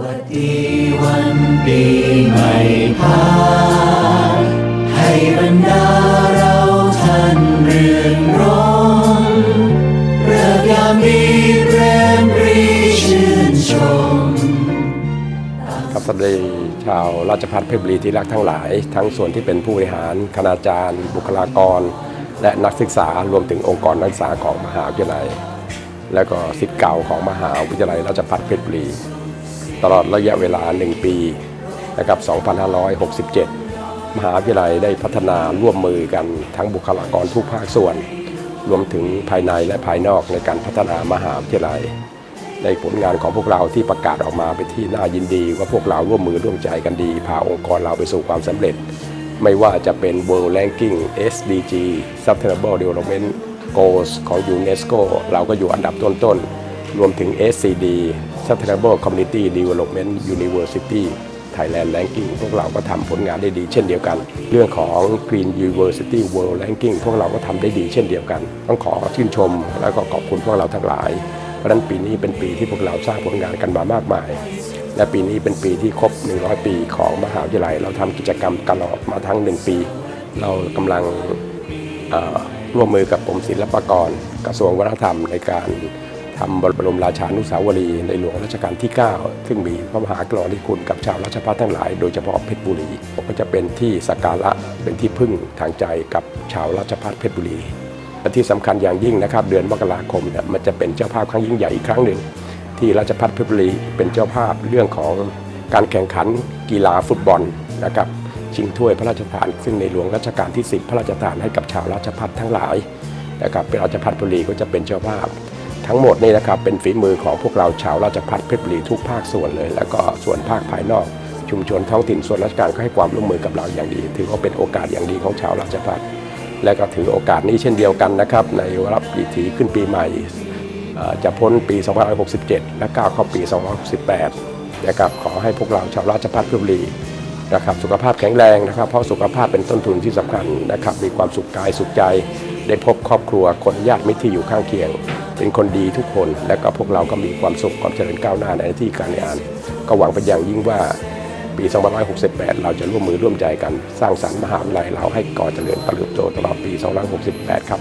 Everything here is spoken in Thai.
วัสดีวันปีใหม่พาให้บรรดาเราท่านเรือนร้องเริกยามดีแรมรีชื่นชมครับสวัสดีชาวราชพัฒเพชรบุรีที่รักทั้งหลาย ทั้งส่วนที่เป็นผู้บริหารคณาจารย์ บุคลากร และนักศึกษารวมถึงองค์กรนักศึกษาของมหาวิทยาลัย และก็ศิษย์เก่าของมหาวิทยาลัยราชภัฏเพชรบุรี ตลอดระยะเวลา 1 ปีนะครับ2567 มหาวิทยาลัยได้พัฒนาร่วมมือกันทั้งบุคลากรทุกภาคส่วน รวมถึงภายในและภายนอกในการพัฒนามหาวิทยาลัย ในผลงานของพวกเราที่ประกาศออกมาเป็นที่น่ายินดี ว่าพวกเราร่วมมือร่วมใจกันดี พาองค์กรเราไปสู่ความสำเร็จ ไม่ว่าจะเป็น World Ranking SDG Sustainable Development Goals ของ UNESCO เราก็อยู่อันดับต้นๆ รวมถึง SCD Sustainable Community Development University Thailand Ranking พวกเราก็ทำผลงานได้ดีเช่นเดียวกัน เรื่องของ Green University World Ranking พวกเราก็ทำได้ดีเช่นเดียวกัน ต้องขอชื่นชมและก็ขอบคุณพวกเราทั้งหลาย เพราะนั้นปีนี้เป็นปีที่พวกเราสร้างผลงานกันมามากมาย และปีนี้เป็นปีที่ครบ 100 ปีของมหาวิทยาลัย เราทำกิจกรรมตลอดมาทั้ง 1 ปี เรากำลังร่วมมือกับกรมศิลปากรกระทรวงวัฒนธรรมในการ ทำบรมราชานุสาวรีย์ในหลวงรัชกาลที่ 9 ซึ่งมีพระมหากรุณาธิคุณกับชาวราชพัฒทั้งหลาย โดยเฉพาะเพชรบุรีก็จะเป็นที่สักการะเป็นที่พึ่งทางใจกับชาวราชพัฒเพชรบุรีและที่สำคัญอย่างยิ่งนะครับ เดือนมกราคมเนี่ยมันจะเป็นเจ้าภาพครั้งยิ่งใหญ่อีกครั้งหนึ่ง ที่ราชพัฒเพชรบุรีเป็นเจ้าภาพเรื่องของการแข่งขันกีฬาฟุตบอลนะครับชิงถ้วยพระราชทาน ซึ่งในหลวงรัชกาลที่ 10 พระราชทานให้กับชาวราชพัฒทั้งหลายนะครับเป็นราชพัฒบุรีก็จะเป็นเจ้าภาพ ทั้งหมดนี่นะครับเป็นฝีมือของพวกเราชาวราชพัฒเพชรบุรีทุกภาคส่วนเลย แล้วก็ส่วนภาคภายนอก ชุมชนท้องถิ่นส่วนราชการก็ให้ความร่วมมือกับเราอย่างดี ถือว่าเป็นโอกาสอย่างดีของชาวราชพัฒและก็ถือโอกาสนี้เช่นเดียวกันนะครับ ในวาระปีถีขึ้นปีใหม่จะพ้นปี2567 และก้าวเข้าปี2568นะครับขอให้พวกเราชาวราชพัฒเพชรบุรีนะครับสุขภาพแข็งแรงนะครับเพราะสุขภาพเป็นต้นทุนที่สำคัญนะครับมีความสุขกายสุขใจ ได้พบครอบครัวคนญาติมิตรที่อยู่ข้างเคียง เป็นคนดีทุกคน และก็พวกเราก็มีความสุขความเจริญก้าวหน้าในหน้าที่การงาน ก็หวังเป็นอย่างยิ่งว่าปี 2568 เราจะร่วมมือร่วมใจกัน สร้างสรรค์มหาวิทยาลัยเราให้ก่อเจริญเติบโตตลอดปี 2568 ครับ